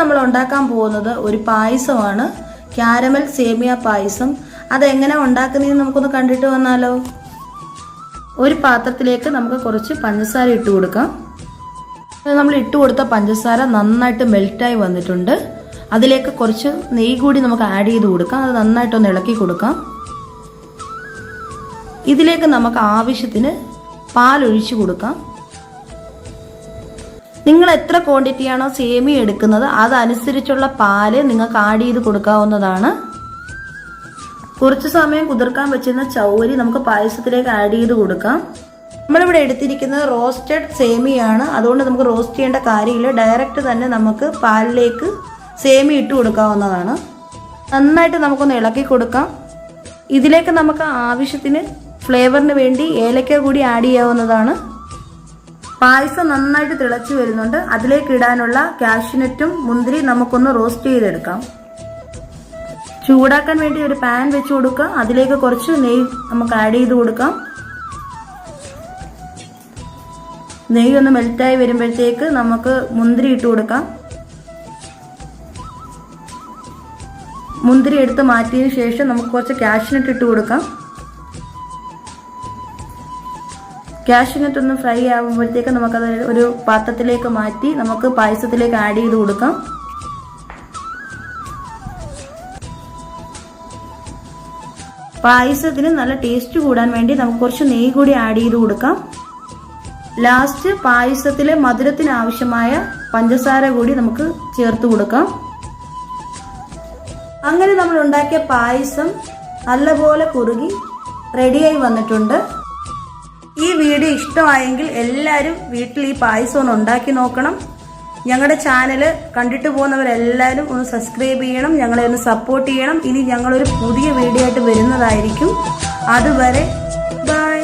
നമ്മൾ ഉണ്ടാക്കാൻ പോകുന്നത് ഒരു പായസമാണ്. ക്യാരമൽ സേമിയ പായസം. അതെങ്ങനെ ഉണ്ടാക്കുന്നതെന്ന് നമുക്കൊന്ന് കണ്ടിട്ട് വന്നാലോ? ഒരു പാത്രത്തിലേക്ക് നമുക്ക് കുറച്ച് പഞ്ചസാര ഇട്ട് കൊടുക്കാം. നമ്മൾ ഇട്ട് കൊടുത്ത പഞ്ചസാര നന്നായിട്ട് മെൽറ്റായി വന്നിട്ടുണ്ട്. അതിലേക്ക് കുറച്ച് നെയ്യ് കൂടി നമുക്ക് ആഡ് ചെയ്ത് കൊടുക്കാം. അത് നന്നായിട്ടൊന്ന് ഇളക്കി കൊടുക്കാം. ഇതിലേക്ക് നമുക്ക് ആവശ്യത്തിന് പാൽ കൊടുക്കാം. നിങ്ങൾ എത്ര ക്വാണ്ടിറ്റിയാണോ സേമി എടുക്കുന്നത് അതനുസരിച്ചുള്ള പാൽ നിങ്ങൾക്ക് ആഡ് ചെയ്ത് കൊടുക്കാവുന്നതാണ്. കുറച്ച് സമയം കുതിർക്കാൻ വെച്ചിരുന്ന ചൗരി നമുക്ക് പായസത്തിലേക്ക് ആഡ് ചെയ്ത് കൊടുക്കാം. നമ്മളിവിടെ എടുത്തിരിക്കുന്നത് റോസ്റ്റഡ് സേമിയാണ് അതുകൊണ്ട് നമുക്ക് റോസ്റ്റ് ചെയ്യേണ്ട കാര്യമില്ല. ഡയറക്റ്റ് തന്നെ നമുക്ക് പാലിലേക്ക് സേമി ഇട്ട് കൊടുക്കാവുന്നതാണ്. നന്നായിട്ട് നമുക്കൊന്ന് ഇളക്കി കൊടുക്കാം. ഇതിലേക്ക് നമുക്ക് ആവശ്യത്തിന് ഫ്ലേവറിന് വേണ്ടി ഏലക്ക കൂടി ആഡ് ചെയ്യാവുന്നതാണ്. പായസം നന്നായിട്ട് തിളച്ചു വരുന്നുണ്ട്. അതിലേക്ക് ഇടാനുള്ള കാഷ്യൂനറ്റും മുന്തിരി നമുക്കൊന്ന് റോസ്റ്റ് ചെയ്തെടുക്കാം. ചൂടാക്കാൻ വേണ്ടി ഒരു പാൻ വെച്ച് കൊടുക്കുക. അതിലേക്ക് കുറച്ച് നെയ്യ് നമുക്ക് ആഡ് ചെയ്ത് കൊടുക്കാം. നെയ്യ് ഒന്ന് മെൽറ്റായി വരുമ്പോഴത്തേക്ക് നമുക്ക് മുന്തിരി ഇട്ട് കൊടുക്കാം. മുന്തിരി എടുത്ത് മാറ്റിയതിന് ശേഷം നമുക്ക് കുറച്ച് കാഷ്യൂനട്ട് ഇട്ട് കൊടുക്കാം. കാഷ്യൂനട്ട് ഒന്ന് ഫ്രൈ ആകുമ്പോഴത്തേക്ക് നമുക്കത് ഒരു പാത്രത്തിലേക്ക് മാറ്റി നമുക്ക് പായസത്തിലേക്ക് ആഡ് ചെയ്ത് കൊടുക്കാം. പായസത്തിന് നല്ല ടേസ്റ്റ് കൂടാൻ വേണ്ടി നമുക്ക് കുറച്ച് നെയ്യ് കൂടി ആഡ് ചെയ്ത് കൊടുക്കാം. ലാസ്റ്റ് പായസത്തിലെ മധുരത്തിന് ആവശ്യമായ പഞ്ചസാര കൂടി നമുക്ക് ചേർത്ത് കൊടുക്കാം. അങ്ങനെ നമ്മൾ ഉണ്ടാക്കിയ പായസം നല്ലപോലെ കുറുകി റെഡിയായി വന്നിട്ടുണ്ട്. ഈ വീഡിയോ ഇഷ്ടമായെങ്കിൽ എല്ലാവരും വീട്ടിൽ ഈ പായസം ഒന്ന് ഉണ്ടാക്കി നോക്കണം. ഞങ്ങളുടെ ചാനൽ കണ്ടിട്ട് പോകുന്നവരെല്ലാവരും ഒന്ന് സബ്സ്ക്രൈബ് ചെയ്യണം ഞങ്ങളെ ഒന്ന് സപ്പോർട്ട് ചെയ്യണം. ഇനി ഞങ്ങളൊരു പുതിയ വീഡിയോ ആയിട്ട് വരുന്നതായിരിക്കും. അതുവരെ ബൈ